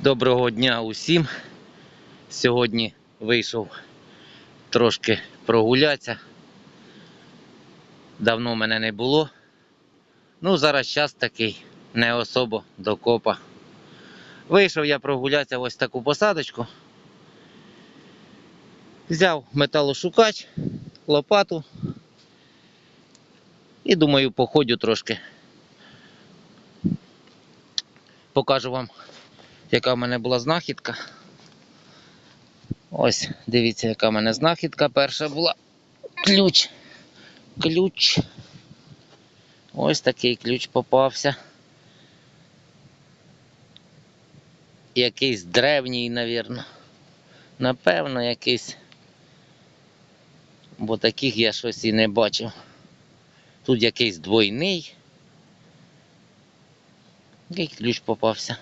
Доброго дня усім. Сьогодні вийшов трошки прогулятися. Давно мене не було. Ну, зараз час такий, не особо до копа. Вийшов я прогулятися ось таку посадочку. Взяв металошукач, лопату. І думаю, походю трошки. Покажу вам яка в мене була знахідка. Ось, дивіться, яка в мене знахідка. Перша була ключ. Ключ. Ось такий ключ попався. Якийсь древній, навірно. Напевно, якийсь. Бо таких я щось і не бачив. Тут якийсь двойний. Який ключ попався.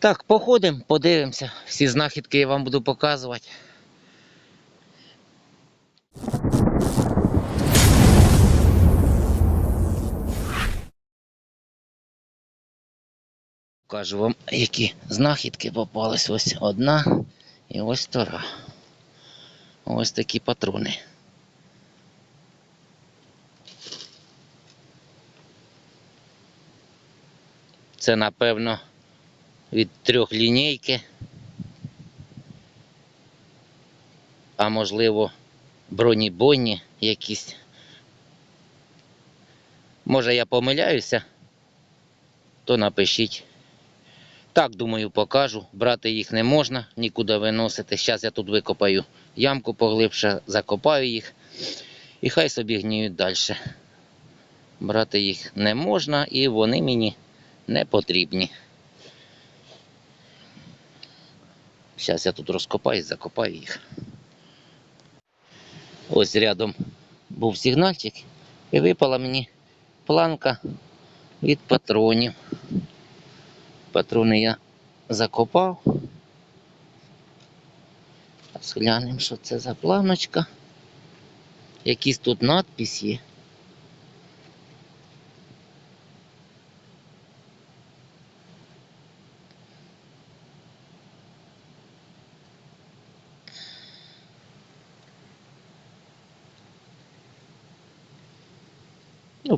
Так, походимо, подивимося. Всі знахідки я вам буду показувати. Покажу вам, які знахідки попались. Ось одна і ось втора. Ось такі патрони. Це, напевно, від трьохлінійки, а можливо бронебойні якісь. Може я помиляюся, то напишіть. Так, думаю, покажу. Брати їх не можна, нікуди виносити. Зараз я тут викопаю ямку поглибше, закопаю їх і хай собі гніють далі. Брати їх не можна і вони мені не потрібні. Зараз я тут розкопаю і закопаю їх. Ось рядом був сигнальчик і випала мені планка від патронів. Патрони я закопав. Зараз глянемо, що це за планочка. Якісь тут надпись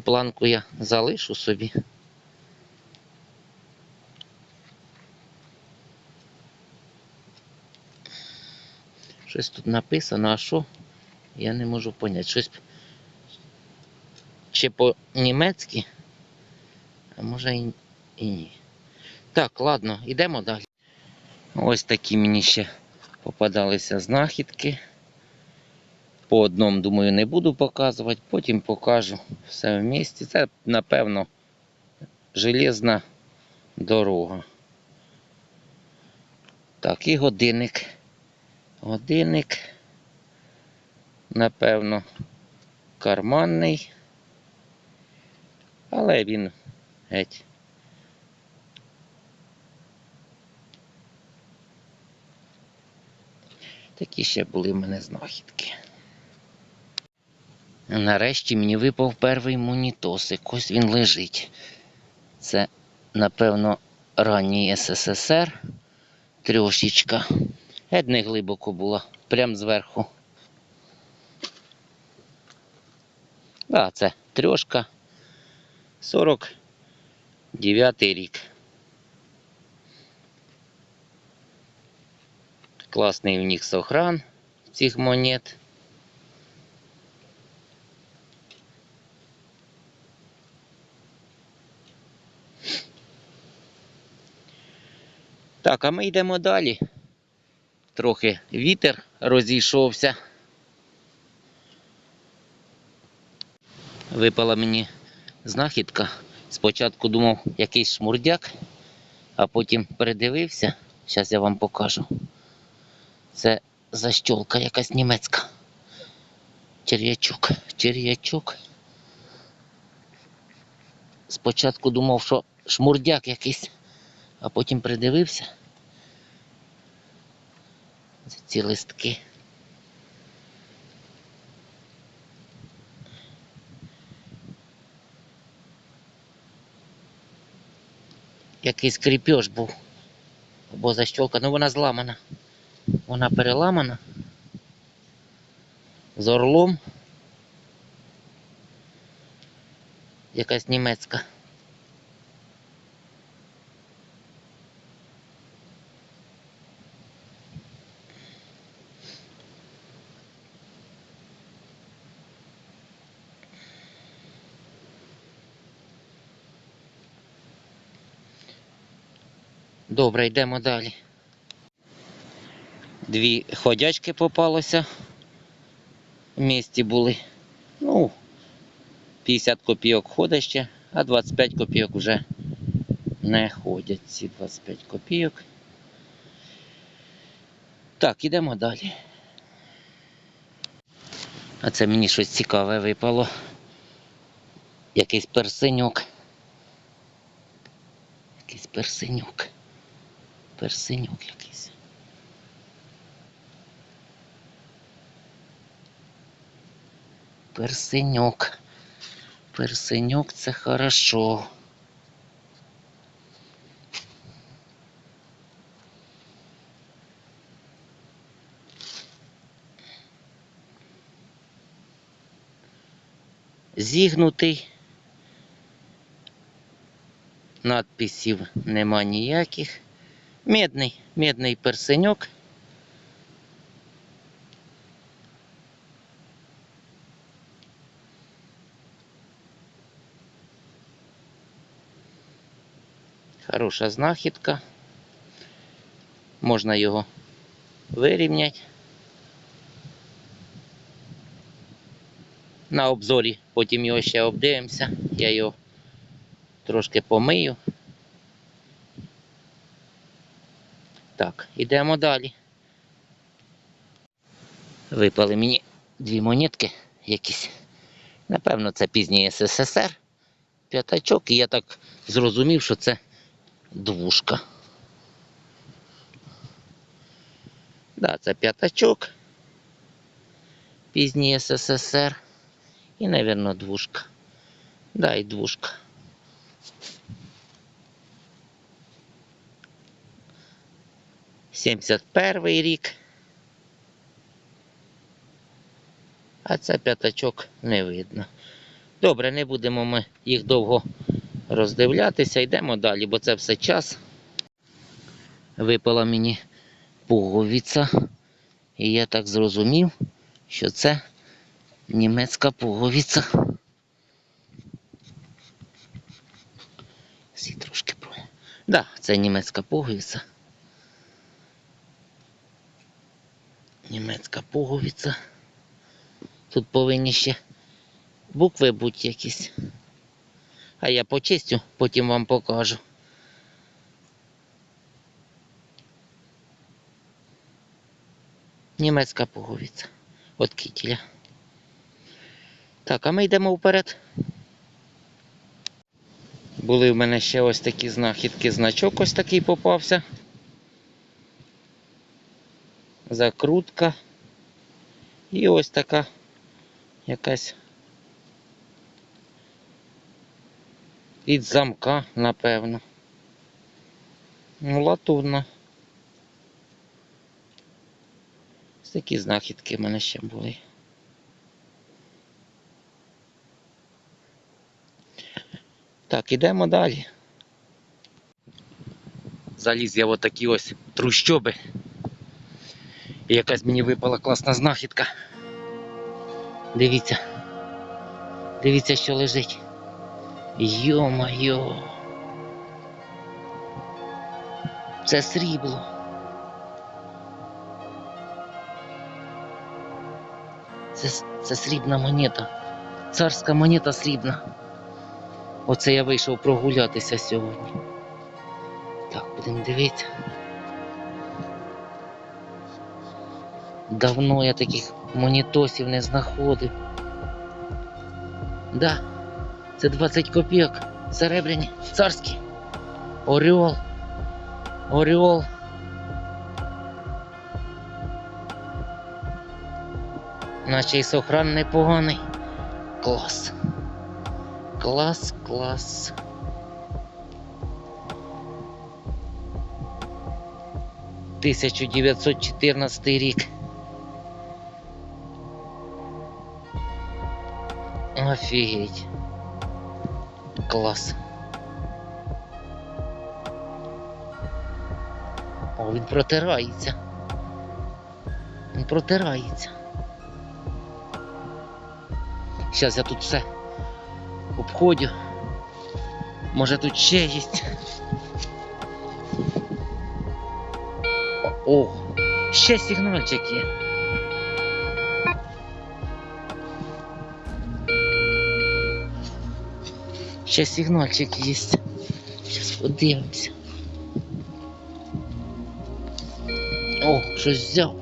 планку я залишу собі. Щось тут написано, а що? Я не можу поняти. Щось чи по-німецьки, а може і ні. Так, ладно, йдемо далі. Ось такі мені ще попадалися знахідки. По одному, думаю, не буду показувати, потім покажу все в місті. Це, напевно, железна дорога. Так, і годинник. Годинник, напевно, карманний, але він геть. Такі ще були в мене знахідки. Нарешті мені випав перший монітосик. Ось він лежить. Це, напевно, ранній СССР. Трьошечка. Геть не глибоко була, прямо зверху. А, це трьошка. 49 рік. Класний в них сохран цих монет. Так, а ми йдемо далі. Трохи вітер розійшовся. Випала мені знахідка. Спочатку думав якийсь шмурдяк, а потім передивився. Зараз я вам покажу. Це защолка якась німецька. Чер'ячок, чер'ячок. Спочатку думав, що шмурдяк якийсь, а потім придивився. Ці листки. якийсь кріпеж був. Або защолка. Ну вона зламана. Вона переламана. З орлом. Якась німецька. Добре, йдемо далі. Дві ходячки попалося. В місті були. Ну, 50 копійок ходить ще, а 25 копійок вже не ходять ці 25 копійок. Так, ідемо далі. А це мені щось цікаве випало. Якийсь персинюк. Якийсь персинюк. Персинюк якийсь. Персинюк. Персинюк це хорошо. Зігнутий. Надписів нема ніяких. Медний, медний персеньок. Хороша знахідка. Можна його вирівняти. На обзорі, потім його ще обдивимося. Я його трошки помию. Так, ідемо далі. Випали мені дві монетки якісь. Напевно, це пізній СССР. П'ятачок, і я так зрозумів, що це двушка. Да, це п'ятачок. Пізній СССР. І, мабуть, двушка. Да, і двушка. Сімдесят перший рік. А це п'ятачок не видно. Добре, не будемо ми їх довго роздивлятися. Йдемо далі, бо це все час. Випала мені пуговиця. І я так зрозумів, що це німецька пуговиця. Всі трошки про. Да, це німецька пуговиця. Німецька пуговиця. Тут повинні ще букви бути якісь. А я почистю, потім вам покажу. Німецька пуговиця. От кітіля. Так, а ми йдемо вперед. Були в мене ще ось такі знахідки, значок ось такий попався. Закрутка. І ось така якась від замка, напевно. Ну, латунна. Ось такі знахідки в мене ще були. Так, ідемо далі. Заліз я в отакі ось трущоби. І якась мені випала класна знахідка. Дивіться. Дивіться, що лежить. Йо-майо. Це срібло. Це, це срібна монета. Царська монета срібна. Оце я вийшов прогулятися сьогодні. Так, будемо дивитися. Давно я таких монітосів не знаходив. Да, це 20 копійок. Серебряні, царські. Орел. Орел. Наче і сохран непоганий. Клас. Клас, клас. 1914 рік. Офігеть. Клас. О, він протирається. Він протирається. Зараз я тут все обходю. Може тут ще є. О, ще сигнальчик є. Ще сигнальчик є. Зараз подивимося. О, щось взяв.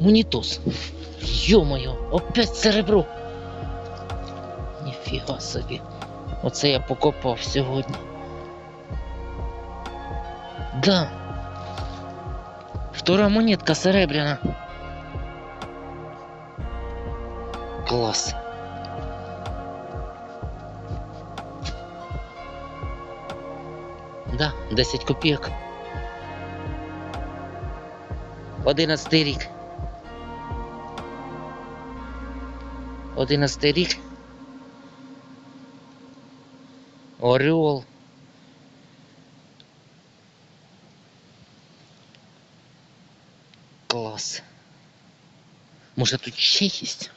Монітос. Йо-моє, опять серебро. Ніфіга собі. Оце я покопав сьогодні. Да. Втора монетка серебряна. Клас. Да, 10 копійок. 11 рік. 11 рік. Орел. Клас. Може тут ще є?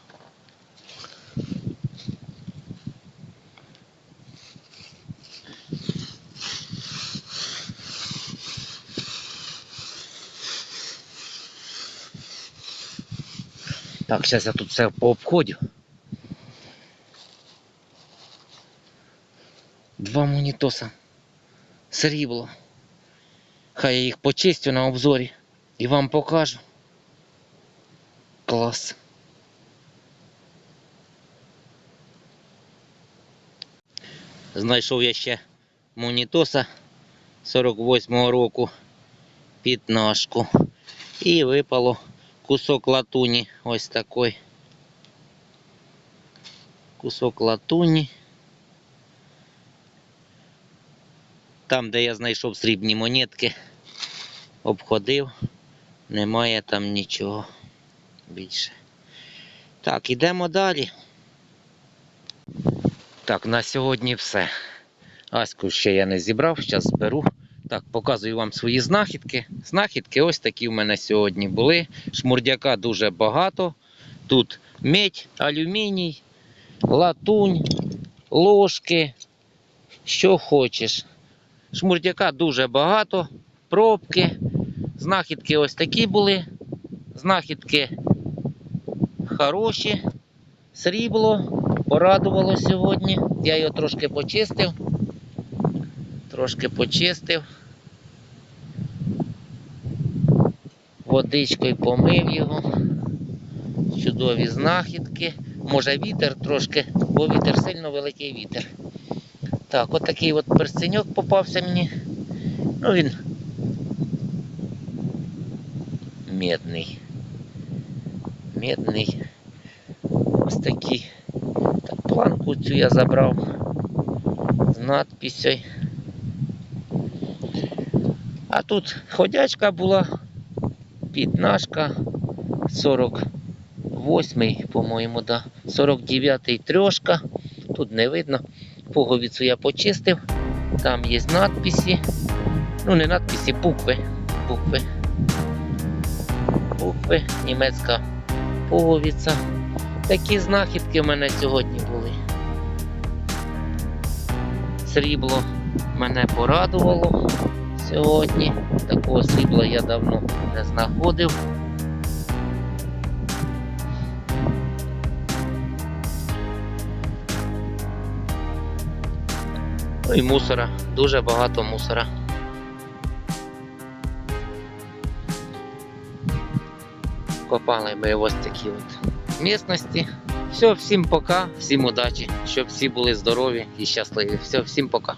Так, зараз я тут все пообходю. Два монітоса. Срібло. Хай я їх почистю на обзорі і вам покажу. Клас. Знайшов я ще монітоса 48-го року під ножку. І випало кусок латуні ось такий. Кусок латуні. Там, де я знайшов срібні монетки, обходив, немає там нічого більше. Так, ідемо далі. Так, на сьогодні все. Аську ще я не зібрав, зараз зберу. Так, показую вам свої знахідки. Знахідки ось такі в мене сьогодні були. Шмурдяка дуже багато. Тут медь, алюміній, латунь, ложки, що хочеш. Шмурдяка дуже багато, пробки. Знахідки ось такі були. Знахідки хороші. Срібло порадувало сьогодні. Я його трошки почистив. Трошки почистив. Водичкою помив його. Чудові знахідки. Може вітер трошки, бо вітер сильно великий вітер. Так, от такий от перстеньок попався мені. Ну він медний. Медний. Ось такий. Так, планку цю я забрав з надписью. А тут ходячка була, пітнашка, 48-й, по-моєму, да. 49-й трьошка. Тут не видно. Пуговицю я почистив. Там є надписи. Ну, не надписи, букви. Букви. Букви. Німецька пуговиця. Такі знахідки в мене сьогодні були. Срібло мене порадувало сьогодні. Такого срібла я давно не знаходив. Ну і мусора, дуже багато мусора. Копали ми ось такі от місності. Все, всім пока, всім удачі, щоб всі були здорові і щасливі. Все, всім пока.